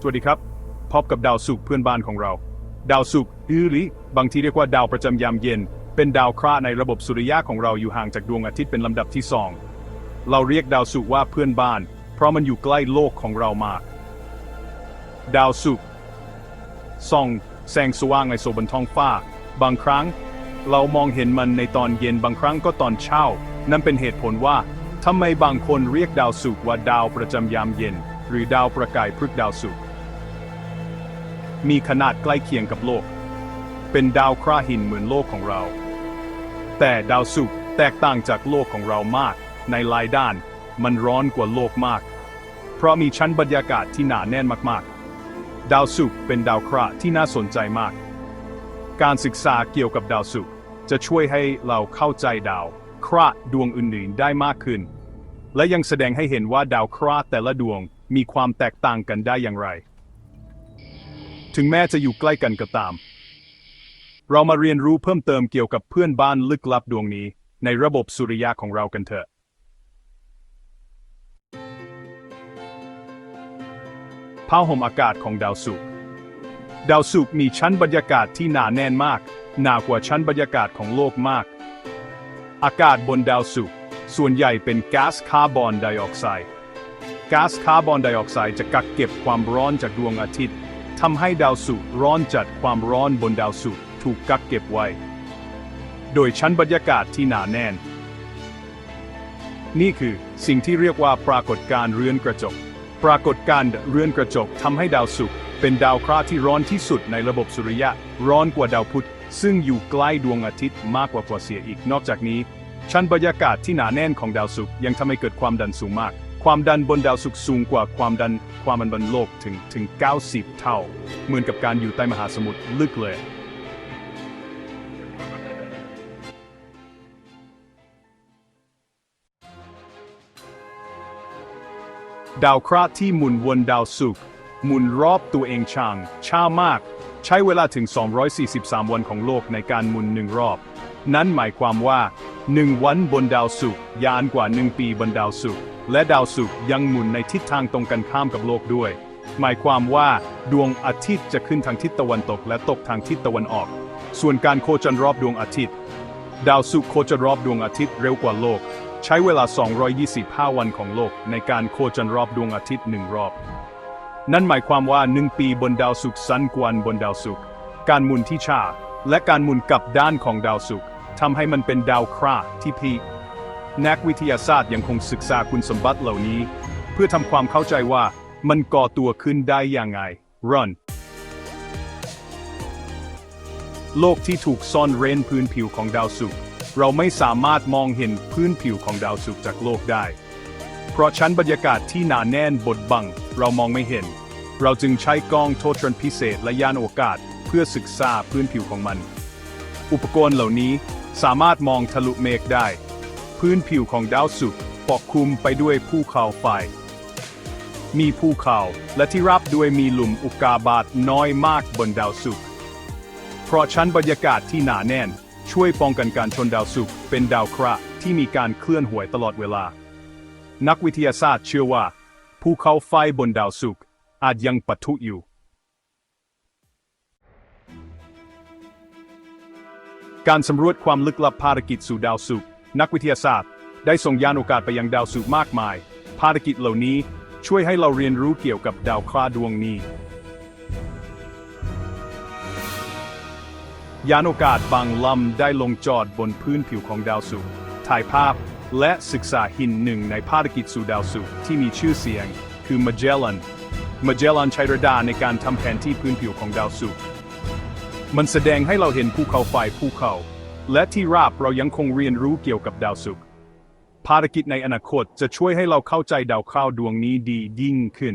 สวัสดีครับ พบกับดาวศุกเพื่อนบ้านของเรา ดาวศุกร์หรือบางทีเรียกว่าดาวประจำยามเย็น เป็นดาวเคราะห์ในระบบสุริยะของเราอยู่ห่างจากดวงอาทิตย์เป็นลำดับที่สองเราเรียกดาวศุกว่าเพื่อนบ้าน เพราะมันอยู่ใกล้โลกของเรามาก ดาวศุกส่องแสงสว่างในโซบนท้องฟ้า บางครั้ง เรามองเห็นมันในตอนเย็นบางครั้งก็ตอนเช้า นั่นเป็นเหตุผลว่าทำไมบางคนเรียกดาวศุกว่าดาวประจำยามเย็น หรือดาวประกายพฤกษ์ดาวศุก มีขนาดใกล้เคียงกับโลก เป็นดาวเคราะห์หินเหมือนโลกของเรา แต่ดาวศุกร์แตกต่างจากโลกของเรามาก ในหลายด้าน มันร้อนกว่าโลกมาก เพราะมีชั้นบรรยากาศที่หนาแน่นมากๆ ดาวศุกร์เป็นดาวเคราะห์ที่น่าสนใจมาก การศึกษาเกี่ยวกับดาวศุกร์จะช่วยให้เราเข้าใจดาวเคราะห์ดวงอื่นๆได้มากขึ้น และยังแสดงให้เห็นว่าดาวเคราะห์แต่ละดวงมีความแตกต่างกันได้อย่างไร ถึงแม้จะอยู่ใกล้กันก็ตาม เรามาเรียนรู้เพิ่มเติมเกี่ยวกับเพื่อนบ้านลึกลับดวงนี้ ในระบบสุริยะของเรากันเถอะ ผ้าห่มอากาศของดาวศุกร์ดาวศุกร์มีชั้นบรรยากาศที่หนาแน่นมาก หนากว่าชั้นบรรยากาศของโลกมาก อากาศบนดาวศุกร์ส่วนใหญ่เป็นก๊าซคาร์บอนไดออกไซด์ก๊าซคาร์บอนไดออกไซด์จะกักเก็บความร้อนจากดวงอาทิตย์ ทำให้ดาวศุกร์ร้อนจัดความร้อนบนดาวศุกร์ถูกกักเก็บไว้ โดยชั้นบรรยากาศที่หนาแน่น นี่คือสิ่งที่เรียกว่าปรากฏการณ์เรือนกระจก ปรากฏการณ์เรือนกระจกทำให้ดาวศุกร์เป็นดาวเคราะห์ที่ร้อนที่สุดในระบบสุริยะ ร้อนกว่าดาวพุธซึ่งอยู่ใกล้ดวงอาทิตย์มากกว่ากว่าเสียอีกนอกจากนี้ ชั้นบรรยากาศที่หนาแน่นของดาวศุกร์ยังทำให้เกิดความดันสูงมาก ความดันบนดาวศุกร์สูงกว่าความดันความมันบนโลกถึงถึง 90 เท่า เหมือนกับการอยู่ใต้มหาสมุทรลึกเลย ดาวเคราะห์ที่หมุนวนดาวศุกร์หมุนรอบตัวเองช่างช้ามาก ใช้เวลาถึง 243 วันของโลกในการหมุนหนึ่งรอบ นั้นหมายความว่า 1 วันบนดาวศุกร์ยานกว่า 1 ปีบนดาวศุกร์ และดาวศุกร์ยังหมุนในทิศทางตรงกันข้ามกับโลกด้วย หมายความว่าดวงอาทิตย์จะขึ้นทางทิศตะวันตกและตกทางทิศตะวันออก ส่วนการโคจรรอบดวงอาทิตย์ ดาวศุกร์โคจรรอบดวงอาทิตย์เร็วกว่าโลก ใช้เวลา 225 วันของโลก ในการโคจรรอบดวงอาทิตย์หนึ่งรอบ นั่นหมายความว่าหนึ่งปีบนดาวศุกร์สั้นกว่าบนดาวศุกร์การหมุนที่ช้าและการหมุนกลับด้านของดาวศุกร์ทำให้มันเป็นดาวเคราะห์ที่พี นักวิทยาศาสตร์ยังคงศึกษาคุณสมบัติเหล่านี้ เพื่อทำความเข้าใจว่ามันก่อตัวขึ้นได้อยังไง Run โลกที่ถูกซ่อนเร้นพื้นผิวของดาวศุกร์เราไม่สามารถมองเห็นพื้นผิวของดาวศุกร์จากโลกได้ เพราะชั้นบรรยากาศที่หนาแน่นบดบัง เรามองไม่เห็น เราจึงใช้กล้องโทตรนพิเศษและยานอวกาศ เพื่อศึกษาพื้นผิวของมัน อุปกรณ์เหล่านี้สามารถมองทะลุเมฆได้ พื้นผิวของดาวศุกร์ปกคลุมไปด้วยภูเขาไฟ มีภูเขาและที่รับด้วยมีหลุมอุกาบาตน้อยมากบนดาวศุกร์เพราะชั้นบรรยากาศที่หนาแน่น ช่วยป้องกันการชนดาวศุกร์เป็นดาวเคราะห์ที่มีการเคลื่อนไหวตลอดเวลา นักวิทยาศาสตร์เชื่อว่าภูเขาไฟบนดาวศุกร์อาจยังปะทุอยู่การสำรวจความลึกลับภารกิจสู่ดาวศุกร์ นักวิทยาศาสตร์ ได้ส่งยานอวกาศไปยังดาวศุกมากมาย ภารกิจเหล่านี้ช่วยให้เราเรียนรู้เกี่ยวกับดาวเคราะห์ดวงนี้ ยานอวกาศบางลำได้ลงจอดบนพื้นผิวของดาวศุกถ่ายภาพและศึกษาหินหนึ่งในภารกิจสู่ดาวศุกที่มีชื่อเสียง คือ Magellan Magellan ใช้เรดาในการทำแผนที่พื้นผิวของดาวศุกมันแสดงให้เราเห็นภูเขาไฟภูเขา และที่ราบเรายังคงเรียนรู้เกี่ยวกับดาวศุกร์ภารกิจในอนาคตจะช่วยให้เราเข้าใจดาวเคราะห์ดวงนี้ดียิ่งขึ้น